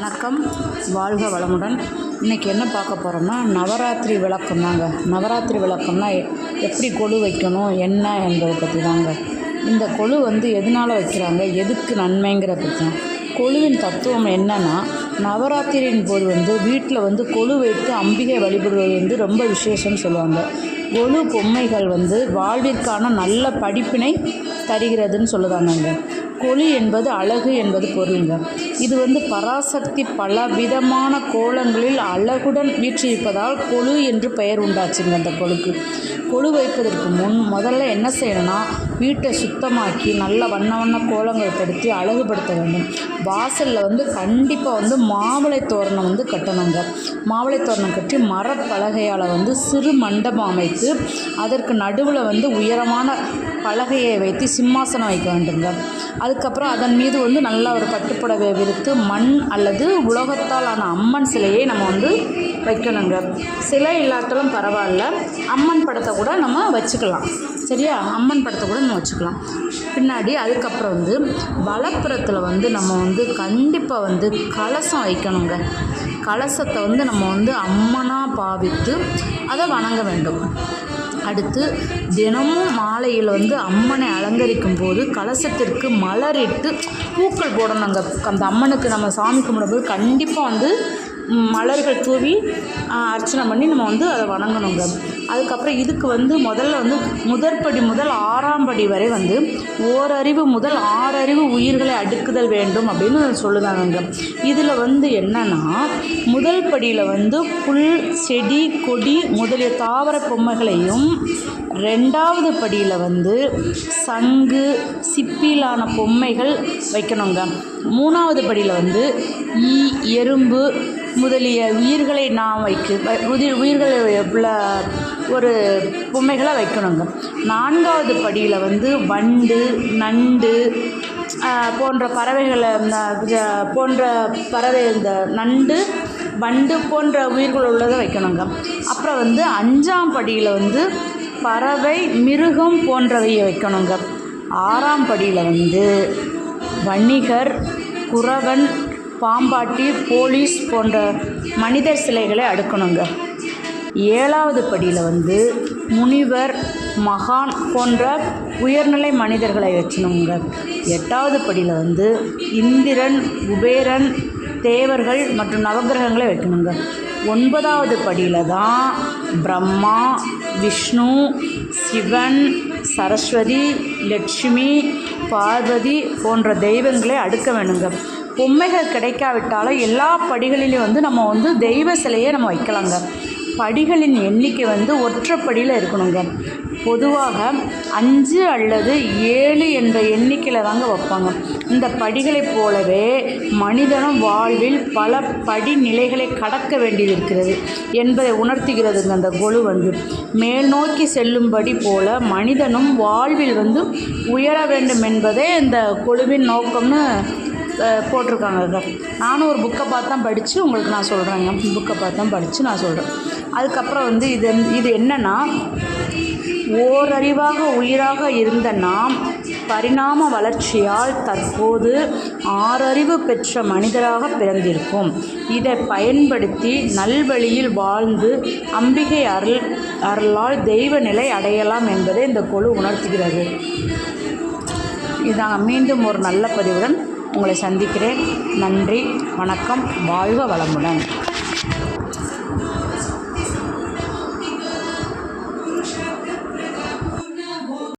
வணக்கம். வாழ்க வளமுடன். இன்றைக்கி என்ன பார்க்க போகிறோம்னா நவராத்திரி விளக்கம் தாங்க. நவராத்திரி விளக்கம்னா எப்படி கொலு வைக்கணும் என்ன என்பதை பற்றி தாங்க. இந்த கொலு வந்து எதனால் வைக்கிறாங்க எதுக்கு நன்மைங்கிற பற்றி தான். கொலுவின் தத்துவம் என்னன்னா நவராத்திரியின் போது வந்து வீட்டில் வந்து கொலு வைத்து அம்பிகை வழிபடுவது வந்து ரொம்ப விசேஷம்னு சொல்லுவாங்க. கொலு பொம்மைகள் வந்து வாழ்விற்கான நல்ல படிப்பினை தருகிறதுன்னு சொல்லுதாங்க கொலு என்பது அழகு என்பது பொருளுங்க. இது வந்து பராசக்தி பல விதமான கோலங்களில் அழகுடன் வீற்றிருப்பதால் கொலு என்று பெயர் உண்டாச்சுங்க அந்த கொலுக்கு கொழு வைப்பதற்கு முன் முதல்ல என்ன செய்யணும்னா வீட்டை சுத்தமாக்கி நல்ல வண்ண வண்ண கோலங்கள் படுத்தி அழகுபடுத்த வேண்டும். வாசலில் வந்து கண்டிப்பாக வந்து மாவிளை தோரணம் வந்து கட்டணுங்க. மாவிளை தோரணம் கட்டி மரப்பலகையால் வந்து சிறு மண்டபம் அமைத்து அதற்கு நடுவில் வந்து உயரமான பலகையை வைத்து சிம்மாசனம் வைக்க வேண்டுங்க. அதுக்கப்புறம் அதன் மீது வந்து நல்லா ஒரு பட்டுப்புடவை விரித்து மண் அல்லது உலகத்தால் ஆன அம்மன் சிலையை நம்ம வந்து வைக்கணுங்க. சிலை இல்லாட்டாலும் பரவாயில்ல. அம்மன் படத்தை கூட நம்ம வச்சுக்கலாம். சரியா? அம்மன் படத்தை கூட நம்ம வச்சுக்கலாம். பின்னாடி அதுக்கப்புறம் வந்து வலப்புறத்தில் வந்து நம்ம வந்து கண்டிப்பாக வந்து கலசம் வைக்கணுங்க. கலசத்தை வந்து நம்ம வந்து அம்மனாக பாவித்து அதை வணங்க வேண்டும். அடுத்து தினமும் மாலையில் வந்து அம்மனை அலங்கரிக்கும் போது கலசத்திற்கு மலரிட்டு பூக்கள் போடணுங்க. அந்த அம்மனுக்கு நம்ம சாமி கும்பிடும்போது கண்டிப்பாக வந்து மலர்கள் தூவி அர்ச்சனை பண்ணி நம்ம வந்து அதை வணங்கணுங்க. அதுக்கப்புறம் இதுக்கு வந்து முதல்ல வந்து முதற்படி முதல் ஆறாம் படி வரை வந்து ஓரறிவு முதல் ஆறறிவு உயிர்களை அடுக்குதல் வேண்டும் அப்படின்னு சொல்லுதாங்க இதில் வந்து என்னன்னா முதல் படியில் வந்து புல் செடி கொடி முதலிய தாவர பொம்மைகளையும் ரெண்டாவது படியில் வந்து சங்கு சிப்பிலான பொம்மைகள் வைக்கணுங்க. மூணாவது படியில் வந்து ஈ எறும்பு முதலிய உயிர்களை நாம் வைக்க உயிர்களை உள்ள ஒரு பொம்மைகளை வைக்கணுங்க. நான்காவது படியில் வந்து வண்டு நண்டு போன்ற பறவைகளை போன்ற பறவை இந்த நண்டு வண்டு போன்ற உயிர்கள் உள்ளதை வைக்கணுங்க. அப்புறம் வந்து அஞ்சாம் படியில் வந்து பறவை மிருகம் போன்றவையை வைக்கணுங்க. ஆறாம் படியில் வந்து வணிகர் குறவன் பாம்பாட்டி போலீஸ் போன்ற மனிதர் சிலைகளை அடுக்கணுங்க. ஏழாவது படியில் வந்து முனிவர் மகான் போன்ற உயர்நிலை மனிதர்களை வச்சணுங்க. எட்டாவது படியில் வந்து இந்திரன் குபேரன் தேவர்கள் மற்றும் நவக்கிரகங்களை வைக்கணுங்க. ஒன்பதாவது படியில் தான் பிரம்மா விஷ்ணு சிவன் சரஸ்வதி லட்சுமி பார்வதி போன்ற தெய்வங்களை அடுக்க வேணுங்க. பொம்மைகள் கிடைக்காவிட்டாலும் எல்லா படிகளிலையும் வந்து நம்ம வந்து தெய்வ சிலையை நம்ம வைக்கலாங்க. படிகளின் எண்ணிக்கை வந்து ஒற்றைப்படியில் இருக்கணுங்க. பொதுவாக அஞ்சு அல்லது ஏழு என்ற எண்ணிக்கையில் தாங்க வைப்பாங்க. இந்த படிகளைப் போலவே மனிதனும் வாழ்வில் பல படிநிலைகளை கடக்க வேண்டியிருக்கிறது என்பதை உணர்த்துகிறதுங்க அந்த கொலு வந்து. மேல் நோக்கி செல்லும்படி போல மனிதனும் வாழ்வில் வந்து உயர வேண்டும் என்பதே இந்த கொழுவின் நோக்கம்னு போட்டிருக்காங்க நானும் ஒரு புக்கை பார்த்து தான் படித்து உங்களுக்கு நான் சொல்கிறேங்க புக்கை பார்த்து தான் படித்து நான் சொல்கிறேன் அதுக்கப்புறம் வந்து இது இது என்னென்னா ஓரறிவாக உயிராக இருந்த நாம் பரிணாம வளர்ச்சியால் தற்போது ஆறறிவு பெற்ற மனிதராக பிறந்திருக்கும் இதை பயன்படுத்தி நல்வழியில் வாழ்ந்து அம்பிகை அருள் அருளால் தெய்வ நிலை அடையலாம் என்பதை இந்த குழு உணர்த்துகிறது. இதாங்க மீண்டும் ஒரு நல்ல பதிவுடன் உங்களை சந்திக்கிறேன். நன்றி வணக்கம் வாழ்க வளமுடன்.